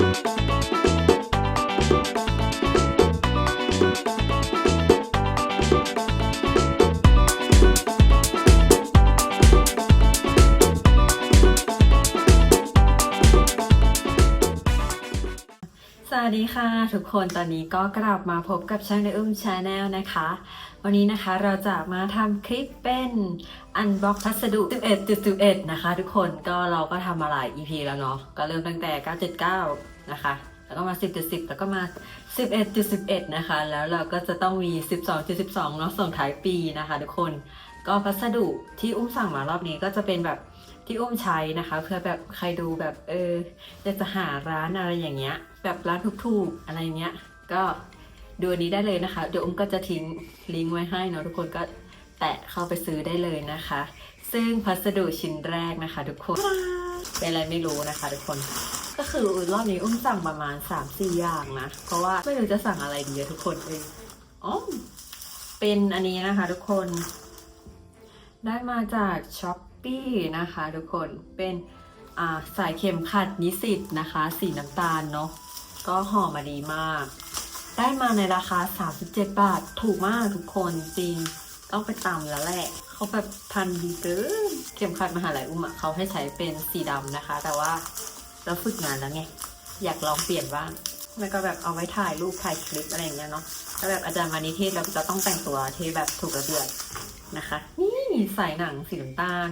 Música สวัสดีค่ะ ทุกคนตอนนี้ก็กลับมาพบกับช่างในอุ้มชาแนลนะคะ วันนี้นะคะเราจะมาทำคลิปเป็นอันบ็อกพัสดุ 11.11 นะคะ ทุกคนก็เราก็ทำมาหลาย EP แล้วเนาะก็เริ่มตั้งแต่ 9.9 นะคะ แล้วก็มา 10.10 แล้วก็มา 11.11 นะคะ แล้วเราก็จะต้องมี 12.12 เนาะส่งท้ายปีนะคะ ทุกคนก็พัสดุที่อุ้มสั่งมารอบนี้ก็จะเป็นแบบ ที่อุ้มใช้นะคะ เพื่อแบบใครดูแบบเออจะจะหาร้านอะไรอย่างเงี้ย แบบร้านถูกๆอะไรเงี้ย ก็ดูอันนี้ได้เลยนะคะ เดี๋ยวอุ้มก็จะทิ้งลิงก์ไว้ให้เนาะทุกคนก็แตะเข้าไปซื้อได้เลยนะคะ ซึ่งพัสดุชิ้นแรกนะคะ ทุกคนเป็นอะไรไม่รู้นะคะ ทุกคน ก็คือรอบนี้อุ้มสั่งประมาณ 3-4 อย่างนะ เพราะว่าไม่รู้จะสั่งอะไรดีอะทุกคนเองอ๋อเป็นอันนี้นะคะ ทุกคน ได้มาจากช้อป ปี้นะคะทุกคนเป็นาสายเข็มขัดนิสิตนะคะ สีน้ำตาลเนาะก็ห่อมาดีมาก ได้มาในราคา 37 บาท ถูกมากทุกคนจริงต้องไปตามแล้วแหละ เขาแบบพันดีเกินเข็มขัดมหาลัยอุ้มเขาให้ใช้เป็นสีดำนะคะ แต่ว่าเราฝึกงานแล้วไง อยากลองเปลี่ยนบ้างแล้วก็แบบเอาไว้ถ่ายรูปถ่ายคลิปอะไรอย่างเงี้ยเนาะแล้วแบบอาจารย์มานิเทศเราจะต้องแต่งตัวที่แบบถูกระเบียบนะคะนี่ สายหนังสีน้ำตาล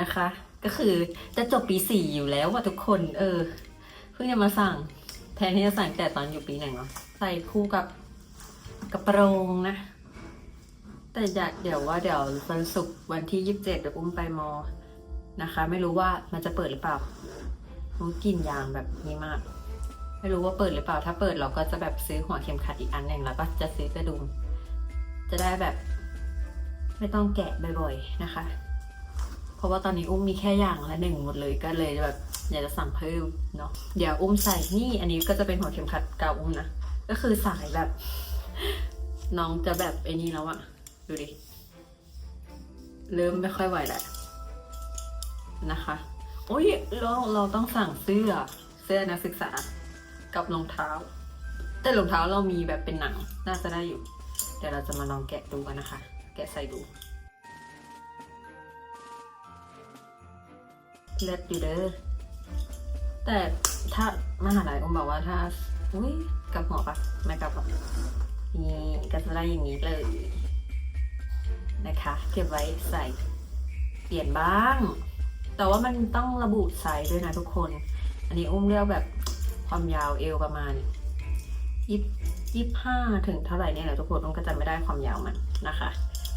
นะคะ ก็คือจะจบปีสี่อยู่แล้วว่ะทุกคน เออ เพิ่งจะมาสั่ง แทนที่จะสั่งแต่ตอนอยู่ปีหนึ่งเนาะใส่คู่กับกระโปรงนะ แต่อยากเดี๋ยวว่าเดี๋ยววันศุกร์วันที่ยี่สิบเจ็ดเดี๋ยวอุ้มไปมอ นะคะ ไม่รู้ว่ามันจะเปิดหรือเปล่ารู้กลิ่นยางแบบนี้มาก ไม่รู้ว่าเปิดหรือเปล่า ถ้าเปิดเราก็จะแบบซื้อหัวเข็มขัดอีกอันหนึ่งแล้วก็จะซื้อกระดุม จะได้แบบ ไม่ต้องแกะบ่อยๆนะคะ เพราะว่าตอนนี้อุ้มมีแค่อย่างละหนึ่งหมดเลยก็เลยแบบอยากจะสั่งเพิ่มเนาะเดี๋ยวอุ้มใส่นี่อันนี้ก็จะเป็นหัวเข็มขัดก่าอุ้มนะก็คือสายแบบ น้องจะแบบไอ้นี่แล้วอะดูดิเริ่มไม่ค่อยไหวแล้วนะคะโอ้ยเราเราต้องสั่งเสื้อเสื้อนักศึกษากับรองเท้า แต่รองเท้าเรามีแบบเป็นหนังน่าจะได้อยู่ เดี๋ยวเราจะมาลองแกะดูกันนะคะ แกะใส่ดูเลิศอยู่เด้อ แต่ถ้ามหาลัยผมบอกว่าถ้า อุ้ยกลับหัวปะไม่กลับหรอกนี่ก็จะได้อย่างนี้เลย นะคะ เก็บไว้ใส่ เปลี่ยนบ้าง แต่ว่ามันต้องระบุไซส์ด้วยนะทุกคน อันนี้อุ้มเลือกแบบความยาวเอวประมาณยี่ ยี่ห้าถึงเท่าไหร่เนี่ยแหละทุกคนอุ้มก็จะไม่ได้ความยาวมันนะคะ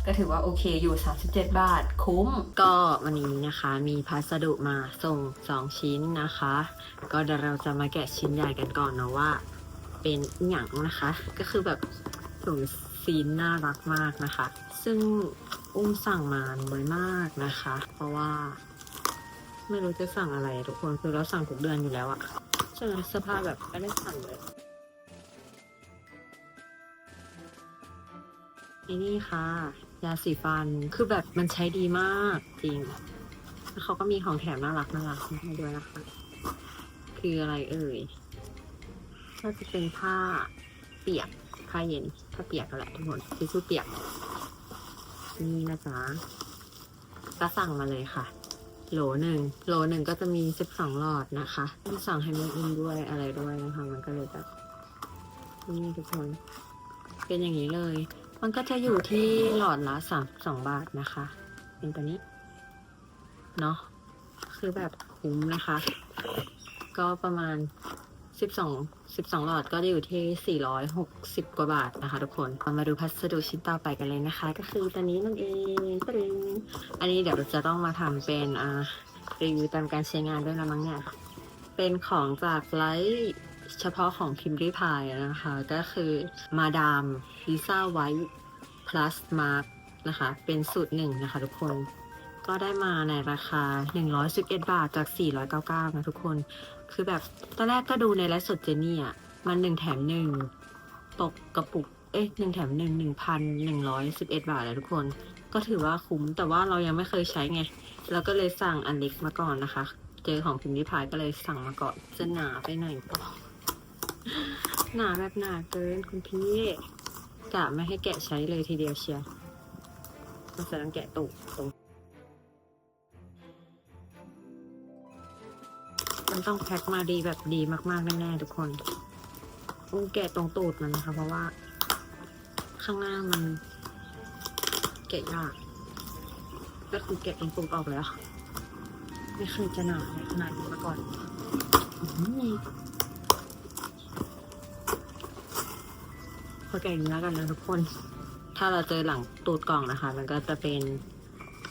ก็ถือว่าโอเคอยู่ 37 บาท คุ้ม ก็วันนี้นะคะมีพัสดุมาส่ง 2 ชิ้นนะคะ ก็เดี๋ยวเราจะมาแกะชิ้นใหญ่กันก่อนเนาะว่า เป็นอหย่างนะคะ ก็คือแบบถุงซีนน่ารักมากนะคะ ซึ่งอุ้มสั่งมาน้อยมากนะคะ เพราะว่า ไม่รู้จะสั่งอะไรทุกคนคือเราสั่งทุกเดือนอยู่แล้วอะฉะนั้นเสื้อผ้าแบบไม่ได้สั่งเลย นี่นี่ค่ะ ยาสีฟันคือแบบมันใช้ดีมากจริงแล้วเขาก็มีของแถมน่ารักน่ารักให้ด้วยนะคะ คืออะไรเอ่ยก็จะเป็นผ้าเปียกผ้าเย็นผ้าเปียกกันแหละทุกคนทิชชู่เปียกนี่นะจ๊ะก็สั่งมาเลยค่ะ โหลหนึ่งโหลหนึ่งก็จะมีสิบสองหลอดนะคะที่สั่งให้ม่อุ้มด้วยอะไรด้วยนะคะ มันก็เลยแบบนี่ทุกคน เป็นอย่างนี้เลย มันก็จะอยู่ที่หลอดละสามสองบาทนะคะ เป็นตัวนี้ เนาะคือแบบคุ้มนะคะ ก็ประมาณสิบสองสิบสองหลอดก็จะอยู่ที่สี่ร้อยหกสิบกว่าบาทนะคะทุกคนมาดูพัสดุชิ้นต่อไปกันเลยนะคะ ก็คือตัวนี้นั่นเองตะลึงอันนี้เดี๋ยวเราจะต้องมาทำเป็นอ่ารีวิวตามการใช้งานด้วยนะมั้งเนี่ยเป็นของจากไลท์เฉพาะของพิมพ์ริพายนะคะ ก็คือมาดามลิซ่าไวท์ plus mark นะคะ เป็นสูตรหนึ่งนะคะทุกคน ก็ได้มาในราคา 111 บาทจาก 499 นะทุกคน คือแบบตอนแรกก็ดูในไลฟ์สดเจนี่อะ มันหนึ่งแถมหนึ่งตกกระปุก เอ๊ะหนึ่งแถมหนึ่งหนึ่งพันหนึ่งร้อยสิบเอ็ดบาทเลยทุกคน ก็ถือว่าคุ้ม แต่ว่าเรายังไม่เคยใช้ไง เราก็เลยสั่งอันเล็กมาก่อนนะคะ เจอของพิมพ์ริพายก็เลยสั่งมาก่อน จะหนาไปหน่อยก็หนาแบบหนาเกินคุณพี่ กะไม่ให้แกะใช้เลยทีเดียวเชียวมันจะต้องแกะตุกตรงมันต้องแพ็คมาดีแบบดีมากๆแน่ๆทุกคนอุ้งแกะตรงตูดมันนะคะ เพราะว่า ข้างหน้ามัน แกะยากก็คือแกะตรงตูดออกแล้ว ไม่เคยจะหนาขนาดนี้มาก่อนอื้ อหือพอแกะอย่างนี้แล้วกันนะทุกคน ถ้าเราเจอหลังตูดกล่องนะคะ มันก็จะเป็น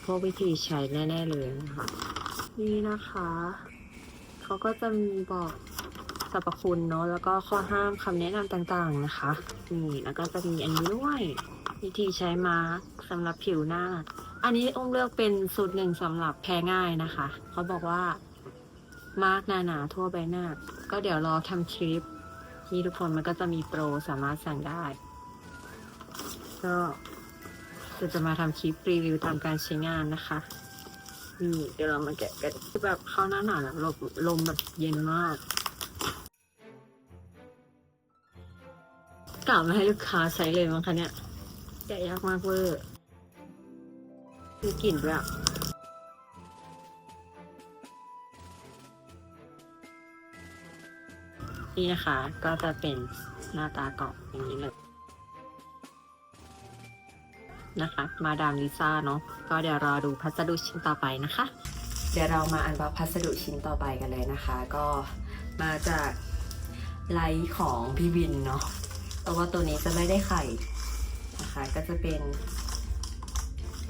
พวกวิธีใช้แน่ ๆ เลยนะคะ นี่นะคะ เขาก็จะมีบอกสรรพคุณเนาะแล้วก็ข้อห้ามคำแนะนำต่างๆนะคะ นี่แล้วก็จะมีอันนี้ด้วย วิธีใช้มาร์คสำหรับผิวหน้า อันนี้องค์เลือกเป็นสูตรหนึ่งสำหรับแพ้ง่ายนะคะ เขาบอกว่ามาร์กหนาๆทั่วใบหน้า ก็เดี๋ยวรอทำคลิป ที่ทุกคนมันก็จะมีโปรสามารถสั่งได้ ก็จะจะมาทำคลิปรีวิวตามการใช้งานนะคะนี่เดี๋ยวเรามาแกะกันคือแบบเข้าหน้าหนาวนะลมลมแบบเย็นมากกล่าวมาให้ลูกค้าใช้เลยมั้งคะเนี่ยแกะยากมากเวอร์มีกลิ่นด้วย นี่นะคะ ก็จะเป็นหน้าตากล่องอย่างนี้เลยนะคะ มาดามลิซ่าเนาะก็เดี๋ยวรอดูพัสดุชิ้นต่อไปนะคะ เดี๋ยวเรามาอันบ็อกพัสดุชิ้นต่อไปกันเลยนะคะ ก็มาจากไลฟ์ของพี่วินเนาะแต่ว่าตัวนี้จะไม่ได้ไข่นะคะ ก็จะเป็น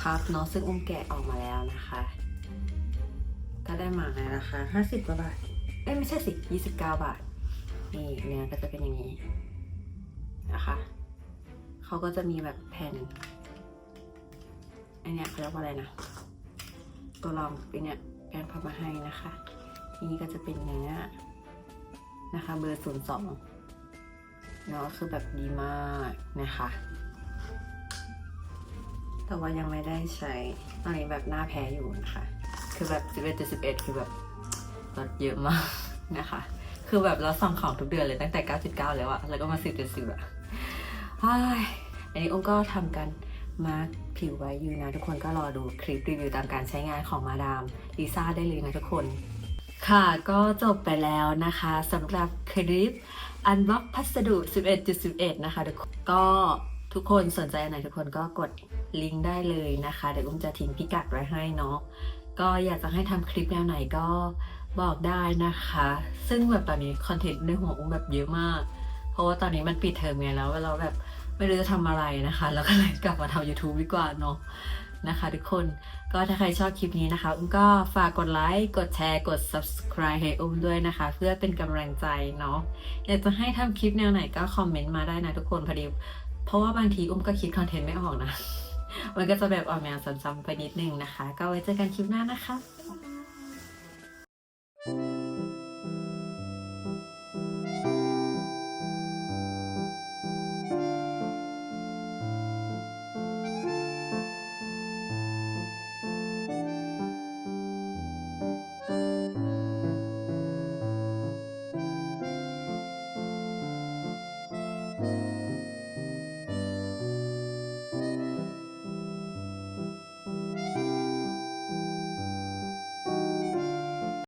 พับเนาะซึ่งอุ้มแกะออกมาแล้วนะคะ ก็ได้มาในราคา50กว่าบาทเอ้ยไม่ใช่สิ 29 บาท นี่เนื้อก็จะเป็นอย่างนี้นะคะเขาก็จะมีแบบแผ่นอันเนี้ยเขาเรียกว่าอะไรนะ ตัวรองเป็นเนี่ยแกนพับมาให้นะคะ ทีนี้ก็จะเป็นเนื้อนะคะ เบอร์ศูนย์สองเนาะคือแบบดีมากนะคะ แต่ว่ายังไม่ได้ใช้ตอนนี้แบบหน้าแพ้อยู่นะคะ คือแบบ11 71คือแบบลดเยอะมากนะคะ คือแบบเราสั่งของทุกเดือนเลยตั้งแต่ 99 แล้วอะแล้วก็มา 10 70อะเฮ้ยอันนี้องค์ก็ทำกันมาร์คผิวไว้อยู่นะทุกคนก็รอดูคลิปรีวิวตามการใช้งานของมาดามลิซ่าได้เลยนะทุกคน ค่ะก็จบไปแล้วนะคะสำหรับคลิปอันบล็อกพัสดุ 11.11 นะคะทุกคนก็ทุกคนสนใจอันไหนทุกคนก็กดลิงก์ได้เลยนะคะ เดี๋ยวอุ้มจะทิ้งพิกัดไว้ให้เนาะก็อยากจะให้ทำคลิปแนวไหนก็ บอกได้นะคะ ซึ่งแบบตอนนี้คอนเทนต์ในหัวอุ้มแบบเยอะมาก เพราะว่าตอนนี้มันปิดเทอมไงแล้วเราแบบไม่รู้จะทำอะไรนะคะ แล้วก็เลยกลับมาทำ YouTube ดีกว่าเนาะนะคะทุกคนก็ถ้าใครชอบคลิปนี้นะคะ อุ้มก็ฝากกดไลค์กดแชร์กด subscribe ให้อุ้มด้วยนะคะ เพื่อเป็นกำลังใจเนาะอยากจะให้ทำคลิปแนวไหนก็คอมเมนต์มาได้นะทุกคนพอดีเพราะว่าบางทีอุ้มก็คิดคอนเทนต์ไม่ออกนะ มันก็จะแบบออกแนวซ้ำๆไปนิดนึงนะคะ ก็ไว้เจอกันคลิปหน้านะคะ thank you